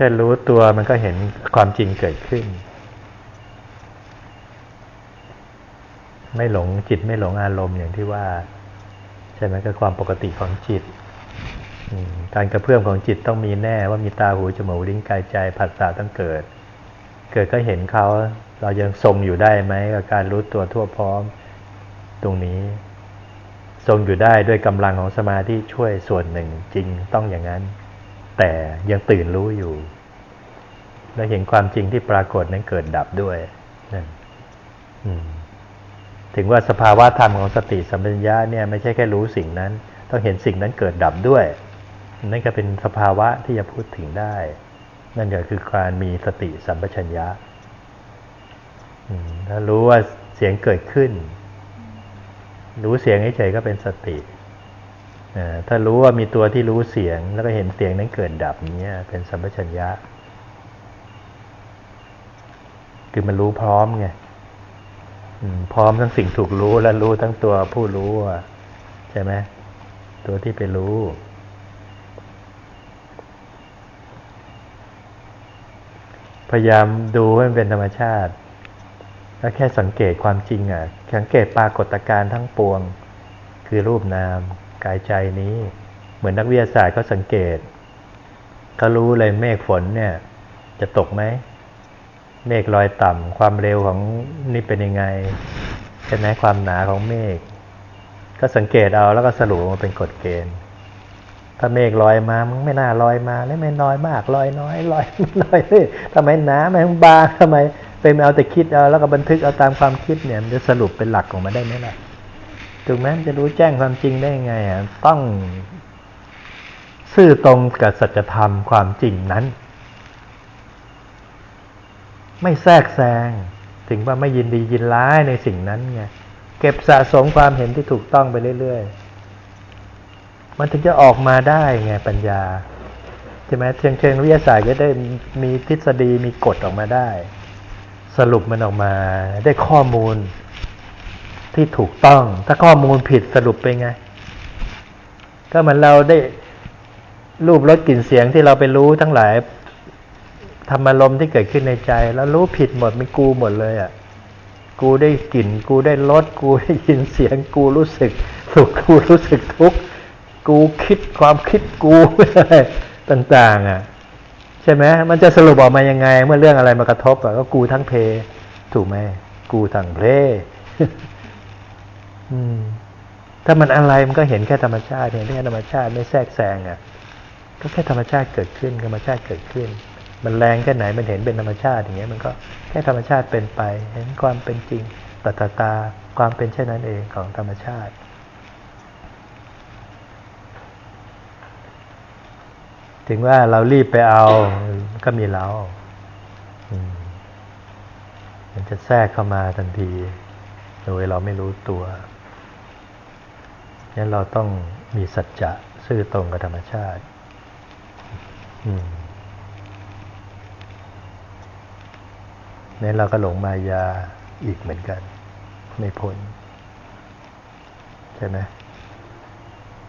แค่รู้ตัวมันก็เห็นความจริงเกิดขึ้น ไม่หลงจิตไม่หลงอารมณ์อย่างที่ว่า ใช่ไหมก็ความปกติของจิต การกระเพื่อมของจิตต้องมีแน่ว่ามีตาหูจมูกลิ้นกายใจผัสสะต้องเกิด เกิดก็เห็นเขาเรายังทรงอยู่ได้ไหมกับการรู้ตัวทั่วพร้อมตรงนี้ ทรงอยู่ได้ด้วยกำลังของสมาธิช่วยส่วนหนึ่งจริงต้องอย่างนั้น แต่ยังตื่นรู้อยู่ และเห็นความจริงที่ปรากฏนั้นเกิดดับด้วยนั่นถึงว่าสภาวะธรรมของสติสัมปชัญญะเนี่ยไม่ใช่แค่รู้สิ่งนั้น ต้องเห็นสิ่งนั้นเกิดดับด้วย นั่นก็เป็นสภาวะที่จะพูดถึงได้ นั่นก็คือการมีสติสัมปชัญญะถ้ารู้ว่าเสียงเกิดขึ้น รู้เสียงเฉยๆก็เป็นสติ ถ้ารู้ว่ามีตัวที่รู้เสียง แล้วก็เห็นเสียงนั้นเกิดดับเนี้ยเป็นสัมปชัญญะ คือมันรู้พร้อมไงพร้อมทั้งสิ่งถูกรู้และรู้ทั้งตัวผู้รู้ใช่ไหมตัวที่ไปรู้พยายามดูให้มันเป็นธรรมชาติ แล้วแค่สังเกตความจริงอะ สังเกตปรากฏการณ์ทั้งปวง คือรูปนาม กายใจนี้ เหมือนนักวิทยาศาสตร์เขาสังเกตเขารู้เลยเมฆฝนเนี่ย จะตกไหม เมฆลอยต่ำความเร็วของนี่เป็นยังไงใช่ไหมความหนาของเมฆก็สังเกตเอาแล้วก็สรุปมาเป็นกฎเกณฑ์ ถ้าเมฆลอยมามันไม่น่าลอยมาแล้วไม่น้อยมากลอยน้อยลอยลอยเลยทำไมหนาทำไมบางทำไมเป็นเอาแต่คิดเอาแล้วก็บันทึกเอาตามความคิดเนี่ยมันจะสรุปเป็นหลักออกมาได้ไหมล่ะ ถูกไหมจะรู้แจ้งความจริงได้ยังไงอะต้องซื่อตรงกับสัจธรรมความจริงนั้น ไม่แทรกแซงถึงว่าไม่ยินดียินร้ายในสิ่งนั้นไงเก็บสะสมความเห็นที่ถูกต้องไปเรื่อยๆ มันถึงจะออกมาได้ไงปัญญาใช่ไหมเชิงเชิงวิทยาศาสตร์ก็ได้มีทฤษฎีมีกฎออกมาได้ สรุปมันออกมาได้ข้อมูล ที่ถูกต้อง ถ้าข้อมูลผิดสรุปไปนไง ก็เหมือนเราได้รูปรสกลิ่นเสียงที่เราไปรู้ทั้งหลายธรรมารมที่เกิดขึ้นในใจ แล้วรู้ผิดหมดมีกูหมดเลยอะ กูได้กลิ่น กูได้รสกูได้ยินเสียง กูรู้สึกสุขกูรู้สึกทุกข์กูคิดความคิดกูอะไรต่าง ๆ อะ ใช่ไหมมันจะสรุปออกมายังไง เมื่อเรื่องอะไรมากระทบอะก็กูทั้งเพ ถูกไหมกูทั้งเพ อืม ถ้ามันอะไรมันก็เห็นแค่ธรรมชาติเห็นแค่ธรรมชาติไม่แทรกแซงอะ ก็แค่ธรรมชาติเกิดขึ้นธรรมชาติเกิดขึ้น มันแรงแค่ไหนมันเห็นเป็นธรรมชาติอย่างเงี้ย มันก็แค่ธรรมชาติเป็นไป เห็นความเป็นจริงตัตตาความเป็นเช่นนั้นเองของธรรมชาติถึงว่าเรารีบไปเอาก็มีเราอมันจะแทรกเข้ามาทันที โดยเราไม่รู้ตัว งั้นเราต้องมีสัจจะซื่อตรงกับธรรมชาตินั้นเราก็หลงมายาอีกเหมือนกัน ไม่พ้นใช่ไหม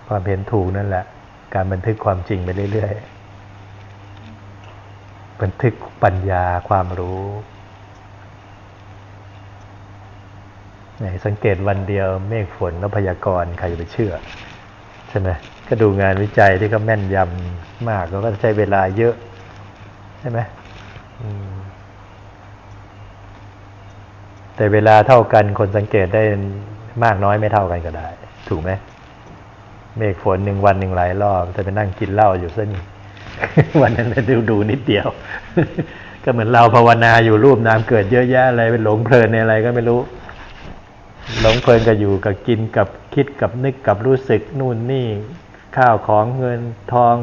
ความเห็นถูกนั่นแหละ การบันทึกความจริงไปเรื่อยๆบันทึกปัญญาความรู้ไหน สังเกตวันเดียวเมฆฝนแล้วพยากรณ์ใครจะไปเชื่อ ใช่ไหมก็ดูงานวิจัยที่ก็แม่นยำมากแล้วก็ใช้เวลาเยอะ ใช่ไหมมแต่เวลาเท่ากันคนสังเกตได้มากน้อยไม่เท่ากันก็ได้ ถูกไหมเมฆฝนหนึ่งวันหนึ่งหลายรอบจะไปนั่งกินเหล้าอยู่ซะนี่วันนั้นดูดูนิดเดียว ก็เหมือนเราภาวนาอยู่รูปนามเกิดเยอะแยะอะไรเป็นหลงเพลินในอะไรก็ไม่รู้ หลงเพลินกับอยู่กับกินกับคิดกับนึกกับรู้สึกนู่นนี่ข้าวของเงินทอง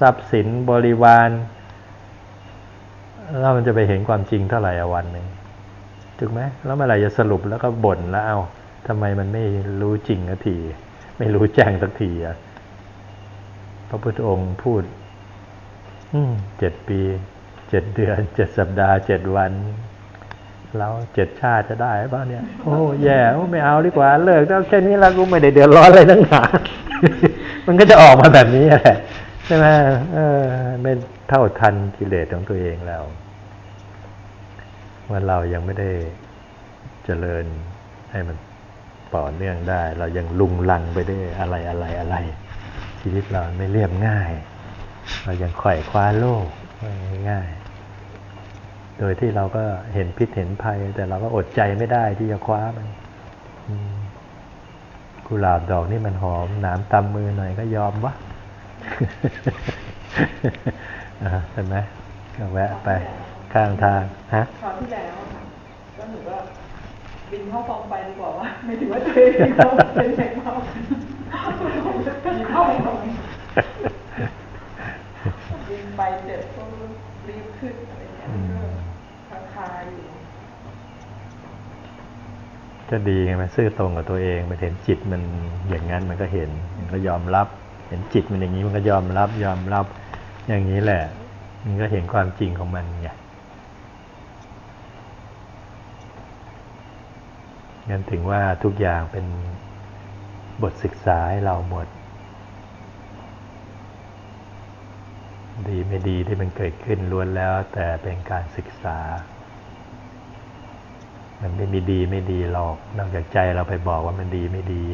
ทรัพย์สินบริวารแล้วมันจะไปเห็นความจริงเท่าไหร่อวันหนึ่งถูกไหมแล้วเมื่อไหร่จะสรุปแล้วก็บ่นแล้วเอาทำไมมันไม่รู้จริงสักที ไม่รู้แจ้งสักทีอะพระพุทธองค์พูดอืเจ็ดปี เจ็ดเดือน เจ็ดสัปดาห์ เจ็ดวัน แล้วเจ็ดชาติจะได้เปล่าเนี่ยโอ้แย่โอ้ไม่เอาดีกว่าเลิกแล้วแค่นี้แล้วกูไม่ได้เดือดร้อนอะไรทั้งหนามันก็จะออกมาแบบนี้แหละช่ไหมเออไม่เท่าทันกิเลสของตัวเองแล้วว่าเรายังไม่ได้เจริญให้มันต่อเนื่องได้ เรายังลุงลังไปได้วยอะไรอะไรอะไร ชีวิตเราไม่เรียบง่าย เรายังไขว่คว้าโลกไม่ง่าย โดยที่เราก็เห็นพิษเห็นภัย แต่เราก็อดใจไม่ได้ที่จะคว้ามันอืมกุหลาบดอกนี่มันหอมหนามตำมือหน่อยก็ยอมวะอ่าใช่ไหมก็แวะไปข้างทางฮะคราวที่แล้วอะค่ะก็หนูก็บินเข้าฟองไปดีกว่าว่าไม่ถือว่าตัวเองเป็นเขาเป็นแมงเม่าบินเข้าฟองบินไปเสร็จก็รีบขึ้นอะไรเงี้ย อืม ก็คาๆอยู่ ก็ดีไงมันซื่อตรงกับตัวเองมันเห็นจิตมันอย่างนั้นมันก็เห็นมันก็ยอมรับ เห็นจิตมันอย่างนี้มันก็ยอมรับ ยอมรับอย่างนี้แหละ มันก็เห็นความจริงของมันไงงั้นถึงว่าทุกอย่างเป็นบทศึกษาให้เราหมด ดีไม่ดีที่มันเกิดขึ้นล้วนแล้วแต่เป็นการศึกษา มันไม่มีดีไม่ดีหรอก นอกจากใจเราไปบอกว่ามันดีไม่ดี